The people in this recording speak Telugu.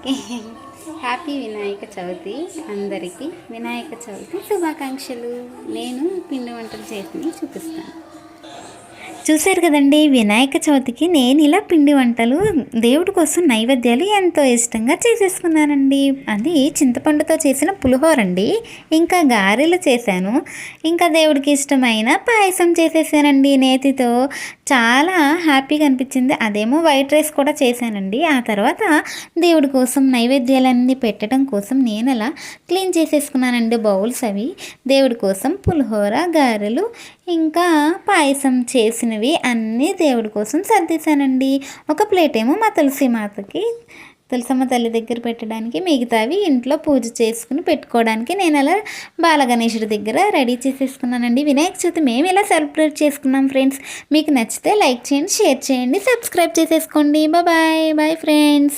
ఓకే హ్యాపీ వినాయక చవితి అందరికీ. వినాయక చవితి శుభాకాంక్షలు. నేను పిండి వంటలు చేసి చూపిస్తాను. చూశారు కదండి వినాయక చవితికి నేను ఇలా పిండి వంటలు దేవుడి కోసం నైవేద్యాలు ఎంతో ఇష్టంగా చేసేసుకున్నానండి. అది చింతపండుతో చేసిన పులిహోర అండి ఇంకా గారెలు చేశాను. ఇంకా దేవుడికి ఇష్టమైన పాయసం చేసేసానండి నేతితో. చాలా హ్యాపీగా అనిపించింది. అదేమో వైట్ రైస్ కూడా చేశానండి. ఆ తర్వాత దేవుడి కోసం నైవేద్యాలన్నీ పెట్టడం కోసం నేను అలా క్లీన్ చేసేసుకున్నానండి బౌల్స్ అవి. దేవుడి కోసం పులిహోర గారెలు ఇంకా పాయసం చేసినవి. అన్నీ దేవుడి కోసం సర్దేశానండి. ఒక ప్లేట్ ఏమో మా తులసి మాతకి. తులసమ్మ తల్లి దగ్గర పెట్టడానికి మిగతావి ఇంట్లో పూజ చేసుకుని పెట్టుకోవడానికి నేను అలా బాలగణేశుడి దగ్గర రెడీ చేసేసుకున్నానండి. వినాయక చవితి మేము ఇలా సెలబ్రేట్ చేసుకున్నాం ఫ్రెండ్స్. మీకు నచ్చితే లైక్ చేయండి షేర్ చేయండి సబ్స్క్రైబ్ చేసేసుకోండి. Bye bye friends.